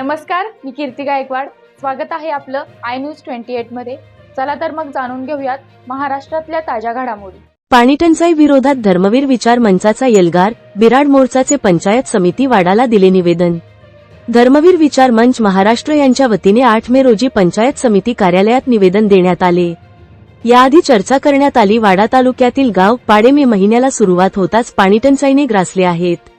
नमस्कार मी कीर्ती गायकवाड. स्वागत आहे आपलं आय न्यूज ट्वेंटी एटमध्ये. चला तर मग जाणून घेऊयात महाराष्ट्रातल्या ताज्या घडामोडी. पाणीटंचाई विरोधात धर्मवीर विचार मंचाचा एल्गार बिराड मोर्चाचे पंचायत समिती वाडाला दिले निवेदन. धर्मवीर विचार मंच महाराष्ट्र यांच्या वतीने आठ मे रोजी पंचायत समिती कार्यालयात निवेदन देण्यात आले. याआधी चर्चा करण्यात आली वाडा तालुक्यातील गाव पाडे मे महिन्याला सुरुवात होताच पाणीटंचाईने ग्रासले आहेत.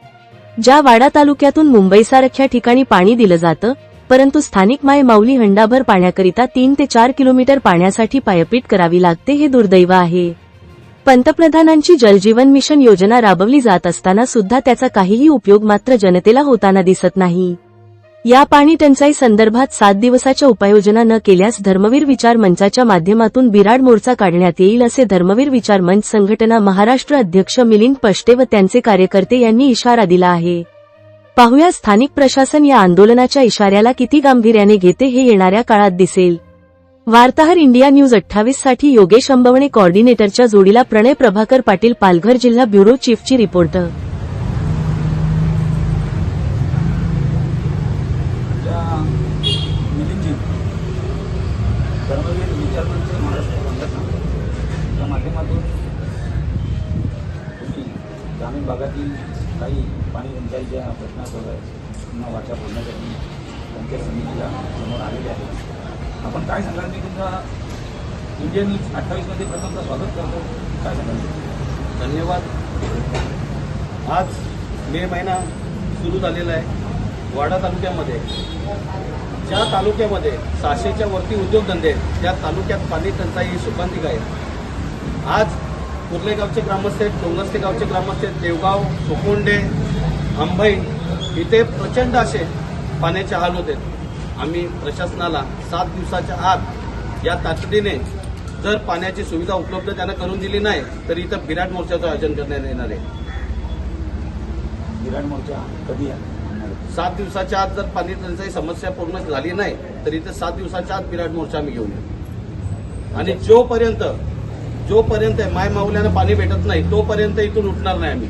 ज्या वाडा तालुक्यातून मुंबईसारख्या ठिकाणी पाणी दिलं जातं परंतु स्थानिक माय माऊली हंडाभर पाण्याकरिता तीन ते चार किलोमीटर पाण्यासाठी पायपीट करावी लागते हे दुर्दैव आहे. पंतप्रधानांची जलजीवन मिशन योजना राबवली जात असताना सुद्धा त्याचा काहीही उपयोग मात्र जनतेला होताना दिसत नाही. या पाणी टंचाई संदर्भात सात दिवसाच्या उपाययोजना न केल्यास धर्मवीर विचार मंचाच्या माध्यमातून बिराड मोर्चा काढण्यात येईल असे धर्मवीर विचार मंच संघटना महाराष्ट्र अध्यक्ष मिलिंद पष्टे व त्यांचे कार्यकर्ते यांनी इशारा दिला आहे. पाहुया स्थानिक प्रशासन या आंदोलनाच्या इशाऱ्याला किती गांभीर्याने घेते हे येणाऱ्या काळात दिसेल. वार्ताहर इंडिया न्यूज अठ्ठावीससाठी योगेश अंबवणे कॉर्डिनेटरच्या जोडीला प्रणय प्रभाकर पाटील पालघर जिल्हा ब्युरो चीफची रिपोर्टर त्या मिलिंदजी धर्मवीर विचारमंच महाराष्ट्र संघटना या माध्यमातून तुम्ही ग्रामीण भागातील काही पाणी टंचाईच्या प्रश्नासोबत त्यांना वाचा बोलण्यासाठी त्यांच्या समितीला समोर आलेले आहे. आपण काय सांगाल? मी तुमचा इंडियन न्यूज अठ्ठावीसमध्ये प्रथमचं स्वागत करतो. काय सांगाल? धन्यवाद. आज मे महिना सुरू झालेला आहे. वाडा तालुक्यामध्ये ज्या तालुक्यामध्ये सहाशेच्या वरती उद्योगधंदे आहेत त्या तालुक्यात पाणी टंचाई ही सुगंधिक आहे. आज कुर्ले गावचे ग्रामस्थ आहेत डोंगस्ते गावचे ग्रामस्थ आहेत देवगाव सुकोंडे अंबई इथे प्रचंड असे पाण्याचे हाल होते आम्ही प्रशासनाला सात दिवसाच्या आत या तातडीने जर पाण्याची सुविधा उपलब्ध त्यांना करून दिली नाही तर इथं बिराट मोर्चाचं आयोजन करण्यात येणार आहे. विराट मोर्चा कधी आहे? सात दिवसाच्या आत जर पाणी टंचाई समस्या पूर्ण झाली नाही तर इथे सात दिवसाच्या आत बिराट मोर्चा आम्ही घेऊन येऊ. आणि जोपर्यंत जोपर्यंत माय माऊल्यानं पाणी भेटत नाही तोपर्यंत इथून उठणार नाही आम्ही.